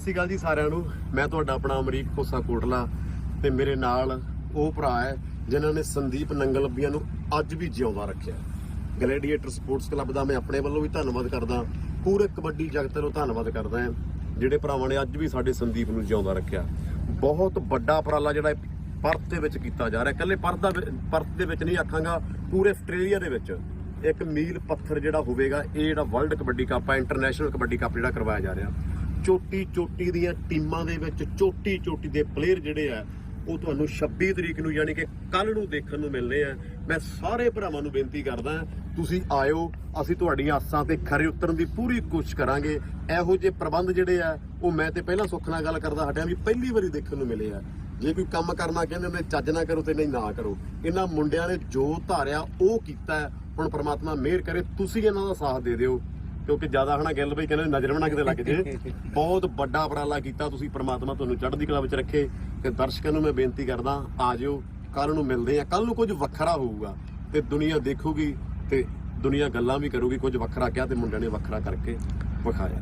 ਸਤਿ ਸ਼੍ਰੀ ਅਕਾਲ ਜੀ ਸਾਰਿਆਂ ਨੂੰ। ਮੈਂ ਤੁਹਾਡਾ ਆਪਣਾ ਅਮਰੀਕ ਕੋਸਾ ਕੋਟਲਾ ਤੇ ਮੇਰੇ ਨਾਲ ਉਹ ਭਰਾ ਹੈ ਜਿਨ੍ਹਾਂ ਨੇ ਸੰਦੀਪ ਨੰਗਲਬੀਆਂ ਨੂੰ ਅੱਜ ਵੀ ਜਿਉਂਦਾ ਰੱਖਿਆ। ਗਲੈਡੀਏਟਰ ਸਪੋਰਟਸ ਕਲੱਬ ਦਾ ਮੈਂ ਆਪਣੇ ਵੱਲੋਂ ਵੀ ਧੰਨਵਾਦ ਕਰਦਾ। ਪੂਰੇ ਕਬੱਡੀ ਜਗਤ ਨੂੰ ਧੰਨਵਾਦ ਕਰਦਾ ਹਾਂ, ਜਿਹੜੇ ਭਰਾਵਾਂ ਨੇ ਅੱਜ ਵੀ ਸਾਡੇ ਸੰਦੀਪ ਨੂੰ ਜਿਉਂਦਾ ਰੱਖਿਆ। ਬਹੁਤ ਵੱਡਾ ਉਪਰਾਲਾ ਜਿਹੜਾ ਪਰਤ ਦੇ ਵਿੱਚ ਕੀਤਾ ਜਾ ਰਿਹਾ। ਇਕੱਲੇ ਪਰਤ ਦਾ ਪਰਤ ਦੇ ਵਿੱਚ ਨਹੀਂ ਆਖਾਂਗਾ, ਪੂਰੇ ਆਸਟ੍ਰੇਲੀਆ ਦੇ ਵਿੱਚ। ਇੱਕ ਮੀਲ ਪੱਥਰ ਜਿਹੜਾ ਹੋਵੇਗਾ, ਇਹ ਜਿਹੜਾ ਵਰਲਡ ਕਬੱਡੀ ਕੱਪ ਹੈ ਇੰਟਰਨੈਸ਼ਨਲ ਕਬੱਡੀ ਕੱਪ ਜਿਹੜਾ ਕਰਵਾਇਆ ਜਾ ਰਿਹਾ। ਚੋਟੀ ਚੋਟੀ ਦੀਆਂ ਟੀਮਾਂ ਦੇ ਵਿੱਚ ਚੋਟੀ ਚੋਟੀ ਦੇ ਪਲੇਅਰ ਜਿਹੜੇ ਆ, ਉਹ ਤੁਹਾਨੂੰ 26 ਤਰੀਕ ਨੂੰ ਯਾਨੀ ਕਿ ਕੱਲ ਨੂੰ ਦੇਖਣ ਨੂੰ ਮਿਲਨੇ ਆ। ਮੈਂ ਸਾਰੇ ਭਰਾਵਾਂ ਨੂੰ ਬੇਨਤੀ ਕਰਦਾ, ਤੁਸੀਂ ਆਇਓ, ਅਸੀਂ ਤੁਹਾਡੀਆਂ ਆਸਾਂ ਤੇ ਖਰੇ ਉਤਰਨ ਦੀ ਪੂਰੀ ਕੋਸ਼ਿਸ਼ ਕਰਾਂਗੇ। ਇਹੋ ਜਿਹੇ ਪ੍ਰਬੰਧ ਜਿਹੜੇ ਆ, ਉਹ ਮੈਂ ਤੇ ਪਹਿਲਾਂ ਸੁੱਖ ਨਾਲ ਗੱਲ ਕਰਦਾ ਹਟਿਆ ਵੀ ਪਹਿਲੀ ਵਾਰੀ ਦੇਖਣ ਨੂੰ ਮਿਲੇ ਆ। ਜੇ ਕੋਈ ਕੰਮ ਕਰਨਾ ਕਹਿੰਦੇ ਨੇ ਚੱਜ ਨਾ ਕਰੋ ਤੇ ਨਹੀਂ ਨਾ ਕਰੋ। ਇਹਨਾਂ ਮੁੰਡਿਆਂ ਨੇ ਜੋ ਧਾਰਿਆ, ਉਹ ਕੀਤਾ। ਹੁਣ ਪ੍ਰਮਾਤਮਾ ਮਿਹਰ ਕਰੇ, ਤੁਸੀਂ ਇਹਨਾਂ ਦਾ ਸਾਥ ਦੇ ਦਿਓ। ਕਿਉਂਕਿ ਜ਼ਿਆਦਾ ਹਨਾ ਗੱਲ ਬਈ ਕਹਿੰਦੇ ਨਜ਼ਰ ਬਣਾ ਕਿਤੇ ਲੱਗ ਜੇ। ਬਹੁਤ ਵੱਡਾ ਉਪਰਾਲਾ ਕੀਤਾ ਤੁਸੀਂ ਪ੍ਰਮਾਤਮਾ ਤੁਹਾਨੂੰ ਚੜ੍ਹਦੀ ਕਲਾ ਵਿੱਚ ਰੱਖੇ। ਤੇ ਦਰਸ਼ਕਾਂ ਨੂੰ ਮੈਂ ਬੇਨਤੀ ਕਰਦਾ ਆ ਜਿਓ ਕੱਲ ਨੂੰ ਮਿਲਦੇ ਆ ਕੱਲ ਨੂੰ ਕੁਝ ਵੱਖਰਾ ਹੋਊਗਾ ਤੇ ਦੁਨੀਆ ਦੇਖੂਗੀ ਤੇ ਦੁਨੀਆ ਗੱਲਾਂ ਵੀ ਕਰੂਗੀ ਕੁਝ ਵੱਖਰਾ ਕਿਹਾ ਤੇ ਮੁੰਡਿਆਂ ਨੇ ਵੱਖਰਾ ਕਰਕੇ ਵਿਖਾਇਆ।